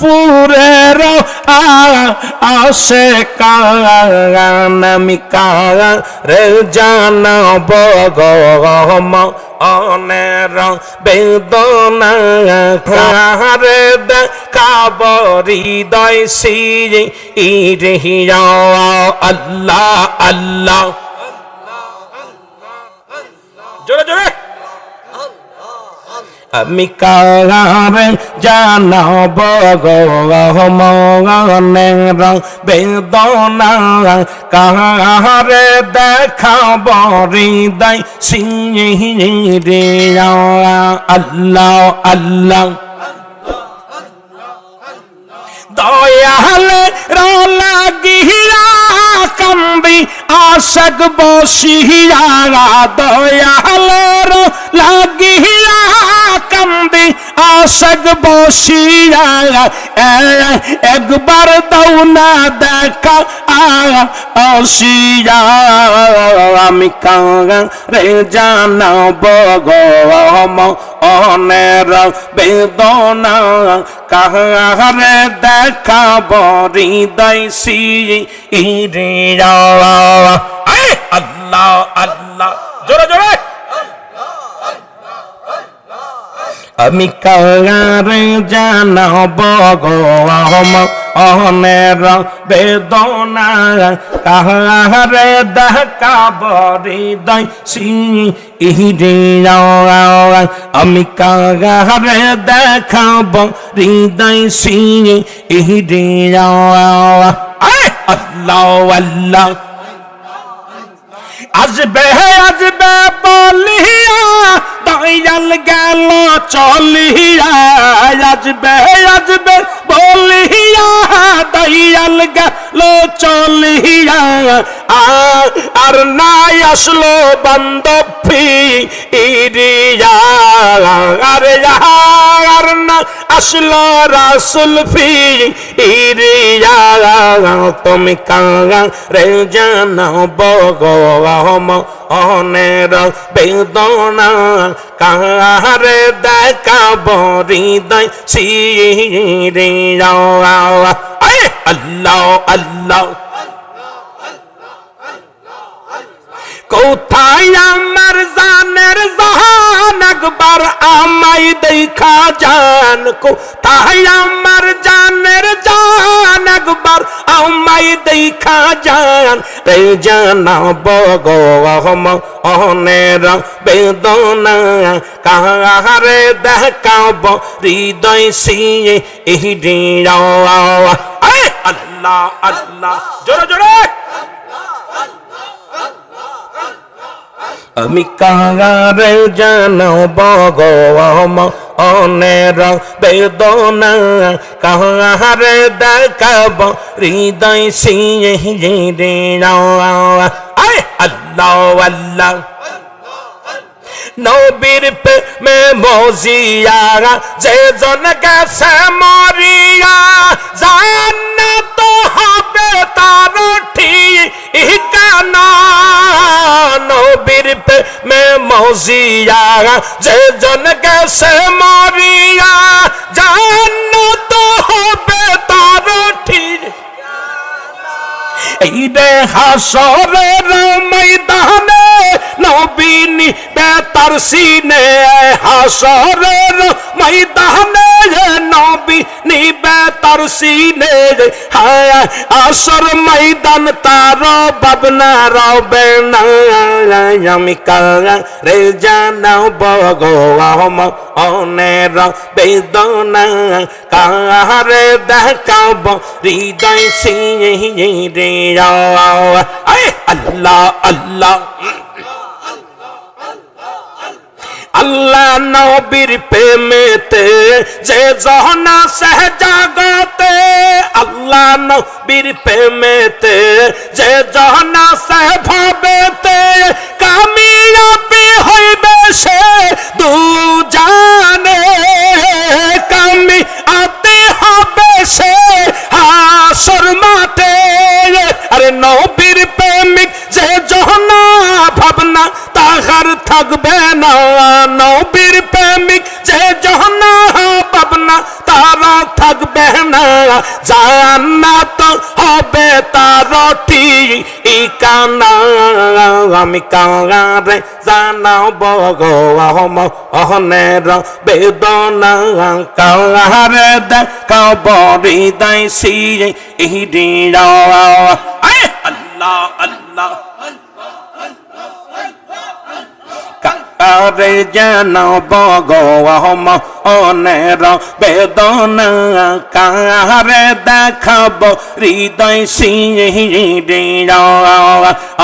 পুরের আসে কানামি রে জানাব গম অনের বেদনা কারে দেখাবরি দয় সিরে ইরিয়া আল্লাহ আল্লাহ। জোরে জোরে। আমি কারে জানাব মনের বেদনা কারে দেখাব হৃদয় সিংহে আল্লাহ আল্লাহ দয়ালে লাগিয়া কান্দি আশক বসিয়া দয়ালে লাগিয়া কান্দি আশক বসিয়া একবার দৌনা দেখা আসিয়া। আমি কাঙ্গা রে জানাব গম অনের বেদনা। কাহারে দেখাব হৃদয় সি ইরিয়া আল্লাহ আল্লাহ। জোরে জোরে। আমি কারে জানাব গম অনের বেদনা? কাহারে দেখাব হৃদয় সিহিরিয়া আমি কাহারে দেখাব হৃদয় সিহিরিয়া আল্লাহ আল্লাহ। আসবে আসবে বলিয়া দয়াল গেল চলিয়া। আসবে আসবে বলিয়া দয়াল গেল চলিয়া। আর নাই আসলো বান্ধবী ইরিয়া। আরে না আসলো রাসুল ফি ইরিয়া তুমি কাঙ্গা রে জানাব গম অনের বেদনা কাহারে দেখাব হৃদয় সিরিয়া আল্লাহ আল্লাহ কোথায় আমার জানের জাহান একবার আমাই দেখা যান কোথায় আমার জানের জান একবার আমাই দেখা যান রে জানাব গম অনের বেদনা কাহারে দেখাব হৃদয় সিয়ে ইহিডিয়া আল্লাহ আল্লাহ জোরে জোরে আমি কাহারে জানব গম অনের বেদনা কাহারে দেখাব হৃদয় সিয়ে আল্লাহ আল্লাহ নবীর প্রেমে মজিয়া যে জন গেছে মরিয়া জান্নাত হবে তার ঠিকানা নবীর মে মজিয়া, যে জন গেছে মরিয়া, জান্নাত হবে তার ঠিক। এই রে হাসরের ময়দানে নবীনী বেতার সিনে হাসরের ময়দানে নবীনী বেতার সিনে হায় আসর ময়দান তার বাবনা রবে না আমি কারা রে জানাও বগম অনের বেদনা কাহারে দেখাব হৃদয় সিংহে আল্লাহ আল্লাহ আল্লাহ নবীর প্রেমেতে, যে জহনা সহ জাগতে আল্লাহ নবীর প্রেমেতে, যে জহনা সহ ভাবেতে কামিয়াবি হইবে সে দু জানে কামি আতে হবে সে হাসর মাঠে। আরে নবীর আমি কারে জানাব গো অহনের বেদনা কারে দেখাব হৃদয় সিয়ে ইহিডিয়া আল্লাহ আল্লাহ। কারে যেন বগম অনের বেদনা কারে দেখাব? হৃদয় সিঁড়িয়া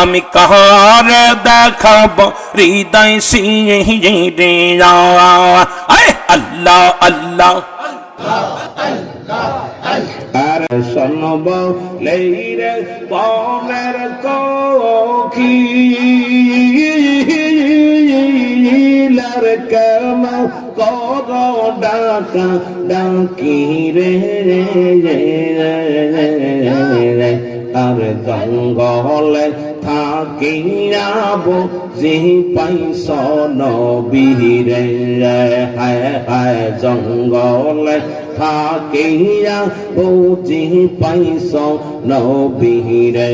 আমি কারে দেখাব? হৃদয় সিঁড়িয়া আল্লাহ আল্লাহ। আর শোনব লেইরে পনেরো কোখি লার কামা কর, ডাকা, ডাকি রে আর জঙ্গলে থাকি যাব যে পাইছ নবীরে হায় হায়, জঙ্গলে থাকিয়া বুঝি পাইছ নবীরে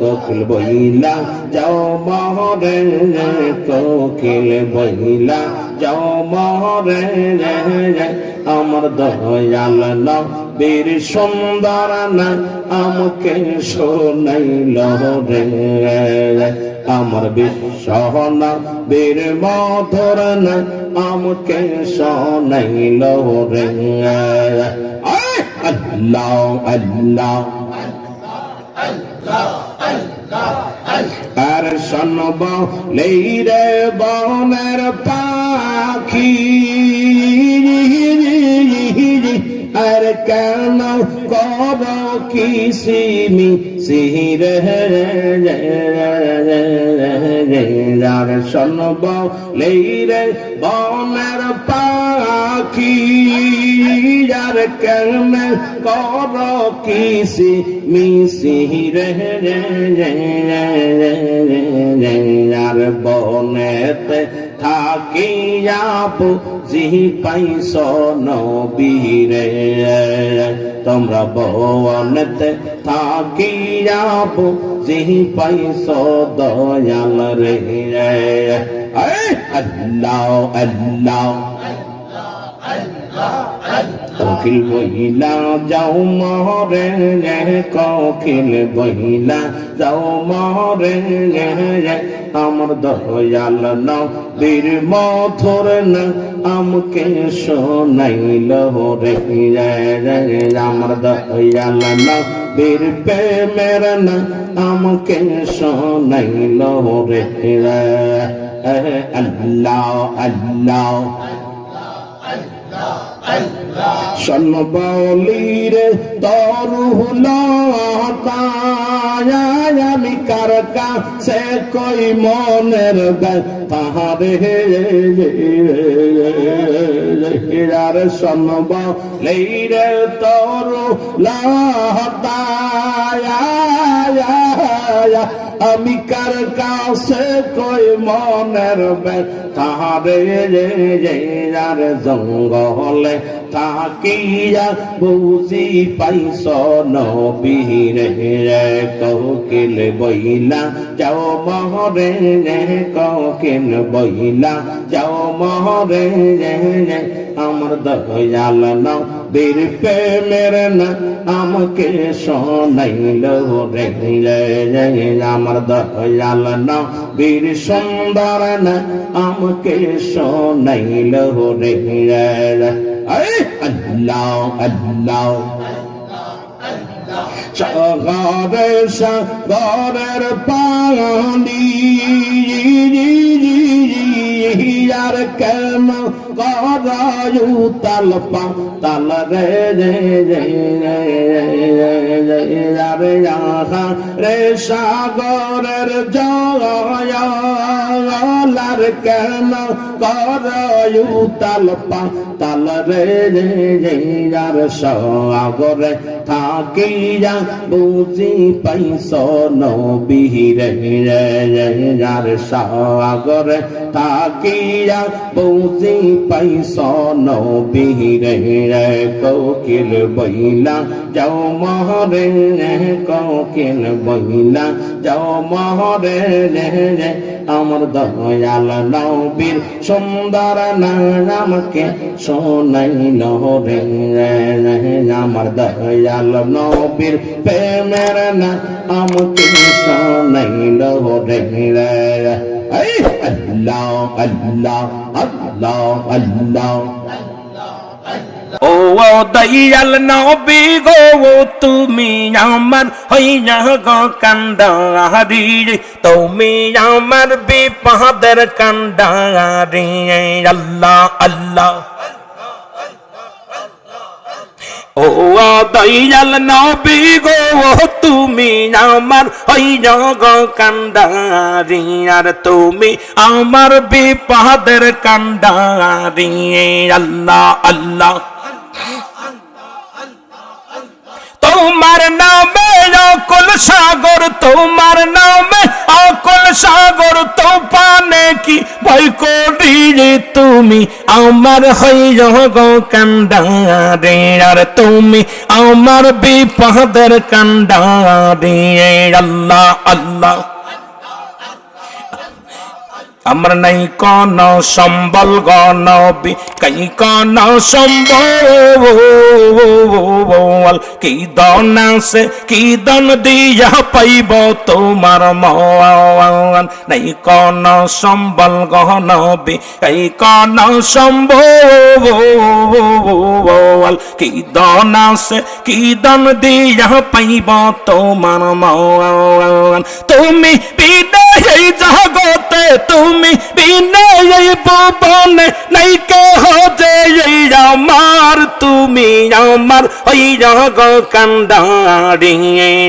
কোকিল বইলা, যাও মহরে কোকিল বইলা, যাও মহরে আমার দয়াল নবীর সুন্দর না আমাকে শোনাইল রে। আমার বিশ্বহন বীর মধুর আমাকে শোনাইল রে! আল্লাহ আল্লাহ আর শোনব লেইরে বনের পাখি আর কেন কর কিসিমি সিহির আর শোনব লেইরে বনের পাখি। আর কেন কর কিসি মিসির আর বনেতে থাকি যাব জি পাইছ নবীরে। তোমরা বনেতে থাকি যাব জি পাইছ দয়াল রে আল্লাহ আল্লাহ। কোকিল বহিলা যাও মহরে, কোকিল বহিলা যাও মহরে, আমার দয়াল না বীর মথুর না, আমকে শোনাইল রে আমার দয়াল না বীর প্রেমের না, আমাকে শোনাইল রে আল্লাহ আল্লাহ। তরুল আমি কার কাছে কই মনের তাহারে আর সন্নব লেইরে তরু আমি কার কাছে কই মনের তাহারে আর জঙ্গলে থাকিয়া বুঝি পাইছ নবীরে কোকিল বইলা। যাও মহরে রে, কোকিল বইলা। যাও মহরে রে আমার দয়াল না বীর প্রেমের না আমাকে শোনাইল রে? আমার দয়াল না বীর সুন্দর না আমাকে শোনাইল রে? আল্লাহ আল্লাহ। সাগরে সাগরের পানি আর কেন করায়ু তাল পা রে রে রে রে রে রে সাগরের জয়ালার কেন করায়ু তাল পা তাল রে রে রে আর সাগরে থাকিয়া বুঝি পাইছ নবীরে রে রে আর সাগরে থাকিয়া বুঝি পাইছ নবীরে কোকিল বইলা যাও মহরে কোকিল বইলা যাও মহরে আমার দয়াল নবীর সুন্দর নামকে শোনাইল রে আমার দয়াল নবীর প্রেমের না আমাকে শোনাইল রে এই আল্লাহ আল্লাহ আল্লাহ আল্লাহ ও দয়াল নবী গো তুমি আমার হইয়া গো কান্দারি তুমি আমার বিপদের কান্দারি আল্লাহ আল্লাহ। ও দয়াল নবী গো, তুমি আমার ওই জগ কান্দারি আর তুমি আমার বিপদের কান্দারি আল্লাহ আল্লাহ। তোমার অকুল সাগর তোমার নামে, অকল সাগর তো পানে কি ভয় করি তুমি? আমার হইয় গো কান্দারে আর তুমি আমার বিপদের কান্দারে আল্লাহ আল্লাহ। আমার নাই কোন সম্বল গণবি, কই কোন সম্বল? কি দন আছে, কি দন দিয়া পাইব তোমার মন নাই কোন সম্বল গণবি, কই কোন সম্বল? কি দন আছে, কি দন দিয়া পাইব তোমার মন তুমি বিদায় জগতে তুমি বিনয় ভুবনে নাই কেহ যে এই আমার তুমি আমার ওই রগ কান্দারি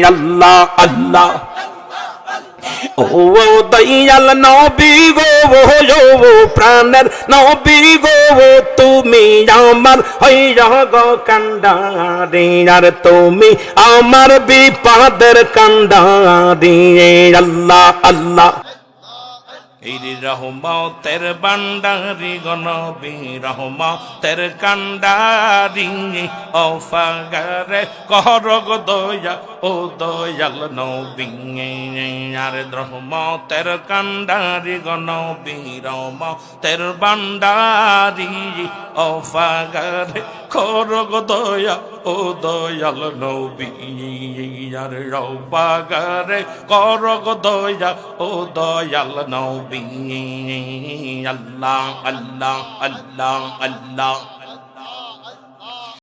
আল্লাহ আল্লাহ ও দয়াল নবী গো ও প্রাণের নবী গো তুমি আমার ওই রগ কান্দারি আর তুমি আমার বিপদের কান্দারি আল্লাহ আল্লাহ ইরি রহমতের বান্ডারি গনবি রহমতের কান্ডারি ও ফাগারে করগ দয়া ও দয়াল নবী। আর রহমতের কান্ডারি গনবি রহমতের বান্ডারি ও করগ দয়া, ও দয়াল নৌবিয়ার রবাগারে করগ দয়া, ও দয়াল নৌবি। আল্লাহ আল্লাহ আল্লাহ আল্লাহ।